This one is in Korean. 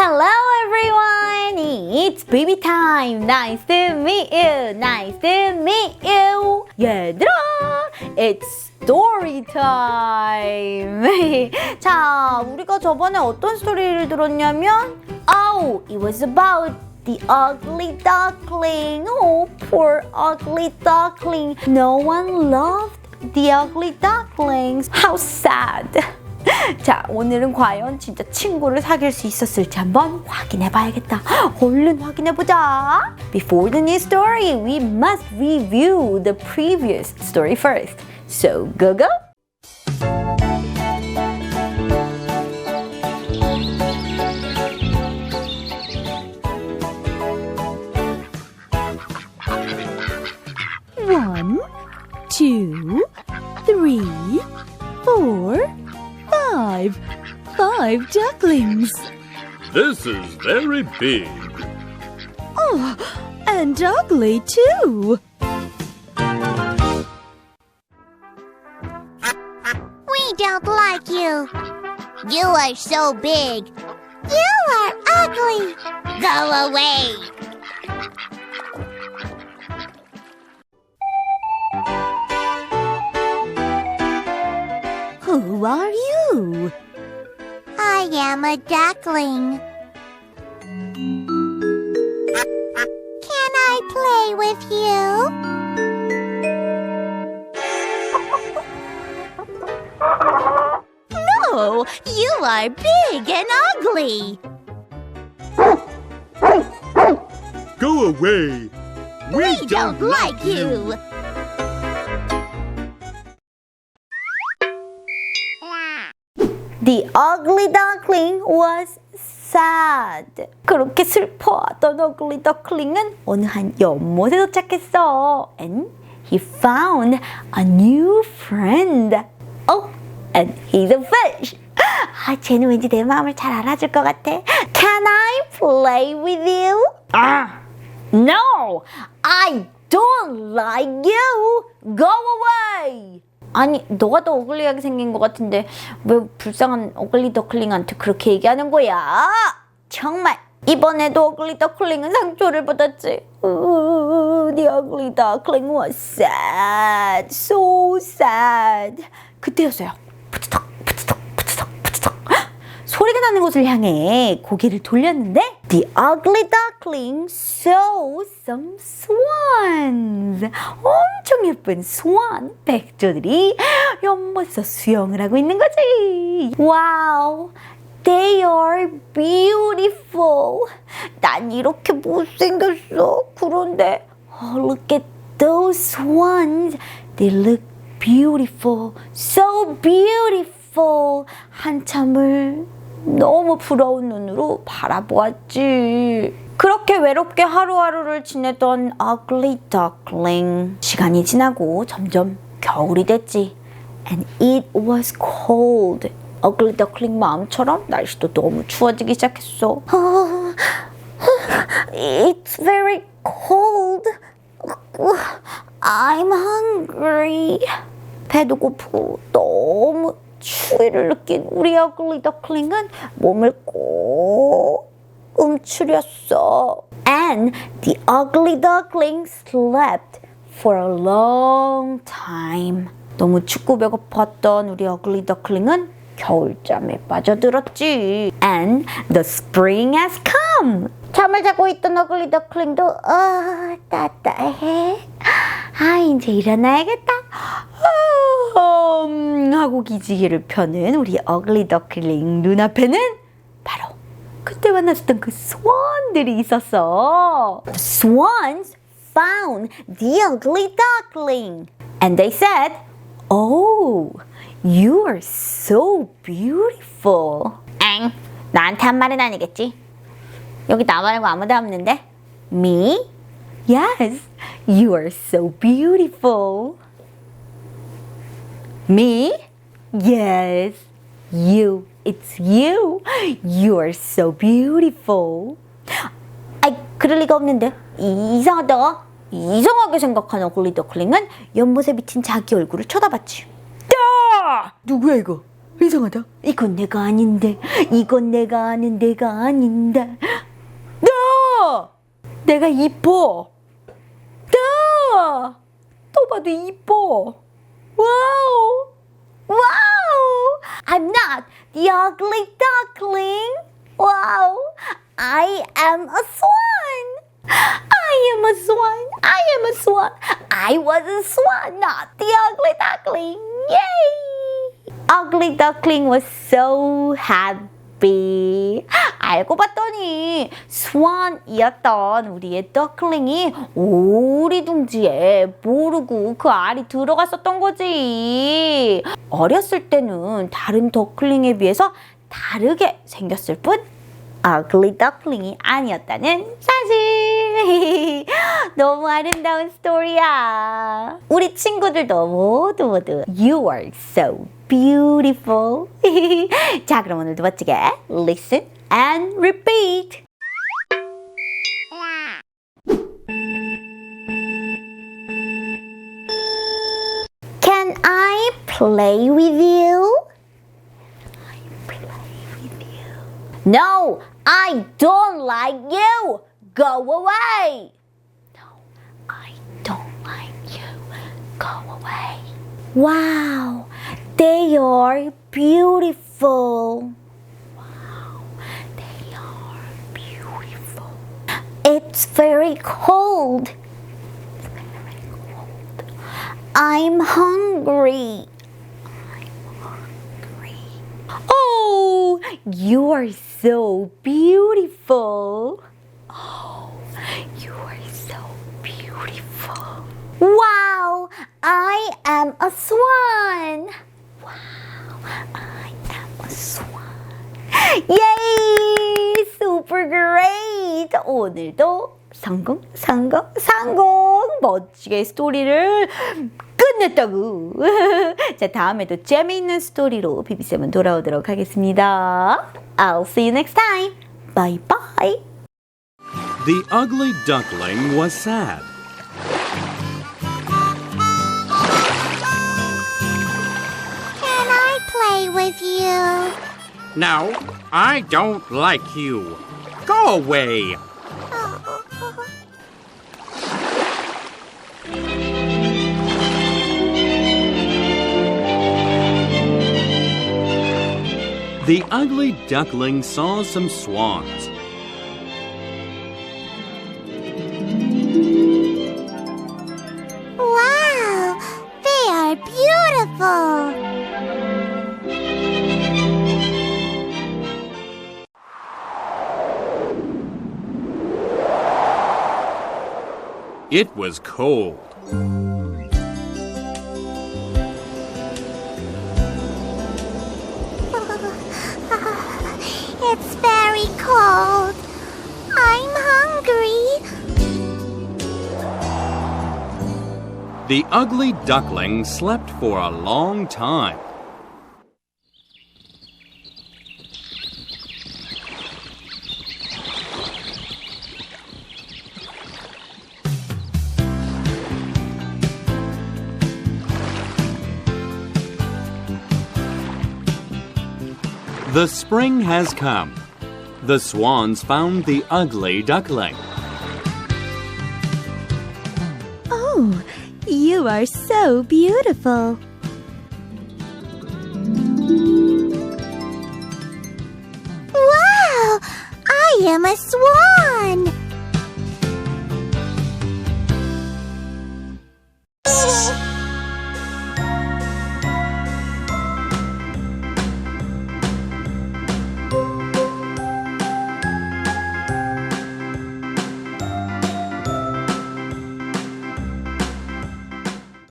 Hello everyone! It's baby time! Nice to meet you! Nice to meet you! 얘들아! It's story time! 자, 우리가 저번에 어떤 스토리를 들었냐면 Oh, it was about the ugly duckling. Oh, poor ugly duckling. No one loved the ugly ducklings. How sad. 자, 오늘은 과연 진짜 친구를 사귈 수 있었을지 한번 확인해 봐야겠다. 얼른 확인해 보자. Before the new story, we must review the previous story first. So, go go! One, two, three, four, five. Five ducklings. This is very big. Oh, and ugly too. We don't like you. You are so big. You are ugly. Go away. I am a duckling. Can I play with you? No, you are big and ugly. Go away. We, Don't like you. The ugly duckling was sad. 그렇게 슬퍼하던 ugly duckling은 어느 한 연못에 도착했어. And he found a new friend. Oh, and he's a fish. 아, 쟤는 왠지 내 마음을 잘 알아줄 것 같아. Can I play with you? 아, no, I don't like you. Go away. 아니, 너가 더 어글리하게 생긴 것 같은데 왜 불쌍한 어글리 더클링한테 그렇게 얘기하는 거야? 정말 이번에도 어글리 더클링은 상처를 받았지. The ugly duckling was sad, so sad. 그때였어요. 소리가 나는 곳을 향해 고개를 돌렸는데 The ugly duckling saw some swans 엄청 예쁜 swan 백조들이 연못에서 수영을 하고 있는 거지 Wow They are beautiful 난 이렇게 못생겼어 그런데 oh, Look at those swans They look beautiful So beautiful 한참을 너무 부러운 눈으로 바라보았지. 그렇게 외롭게 하루하루를 지내던 ugly duckling. 시간이 지나고 점점 겨울이 됐지. And it was cold. ugly duckling 마음처럼 날씨도 너무 추워지기 시작했어. It's very cold. I'm hungry. 배도 고프고 너무 추위를 느낀 우리 ugly duckling은 몸을 꼭 움츠렸어. And the ugly duckling slept for a long time. 너무 춥고 배고팠던 우리 ugly duckling은 겨울잠에 빠져들었지. And the spring has come. 잠을 자고 있던 ugly duckling도 어, 따뜻해. 아, 이제 일어나야겠다. 음, 하고 기지개를 펴는 우리 ugly duckling 눈앞에는 바로 그때 만났었던 그 스완들이 있었어. The swans found the ugly duckling. And they said, Oh, you are so beautiful. 엥, 나한테 한 말은 아니겠지? 여기 나 말고 아무도 없는데? Me? Yes, you are so beautiful. Me? Yes, you. It's you. You are so beautiful. 아이, 그럴 리가 없는데. 이, 이상하다. 이상하게 생각하는 홀리더클링은 연못에 비친 자기 얼굴을 쳐다봤지. 야! 누구야 이거? 이 이상하다. 이건 내가 아닌데, 이건 내가 아는 내가 아닌데. 나! 내가 이뻐. 나! 또 봐도 이뻐. Whoa! Wow! I'm not the ugly duckling. Wow! I am a swan. I am a swan. I am a swan. I was a swan, not the ugly duckling. Yay! Ugly duckling was so happy 알고 봤더니 swan이었던 우리의 duckling이 오리둥지에 모르고 그 알이 들어갔었던 거지. 어렸을 때는 다른 더클링에 비해서 다르게 생겼을 뿐 ugly duckling이 아니었다는 사실. 너무 아름다운 스토리야. 우리 친구들도 모두 모두 You are so beautiful. 자, 그럼 오늘도 멋지게 listen and repeat. Can I play with you? No, I don't like you. Go away. No, I don't like you. Go away. Wow, they are beautiful. Wow, they are beautiful. It's very cold. It's very cold. I'm hungry. Oh, you are so beautiful. Oh, you are so beautiful. Wow, I am a swan. Yay! Super great! 오늘도 성공, 성공, 성공! 멋지게 스토리를 끝냈다고. 자, 다음에도 재미있는 스토리로 비비쌤은 돌아오도록 하겠습니다. I'll see you next time. Bye bye. The ugly duckling was sad. With you? No, I don't like you. Go away. The ugly duckling saw some swans. It was cold. It's very cold. I'm hungry. The ugly duckling slept for a long time. The spring has come. The swans found the ugly duckling. Oh, you are so beautiful. Wow, I am a swan.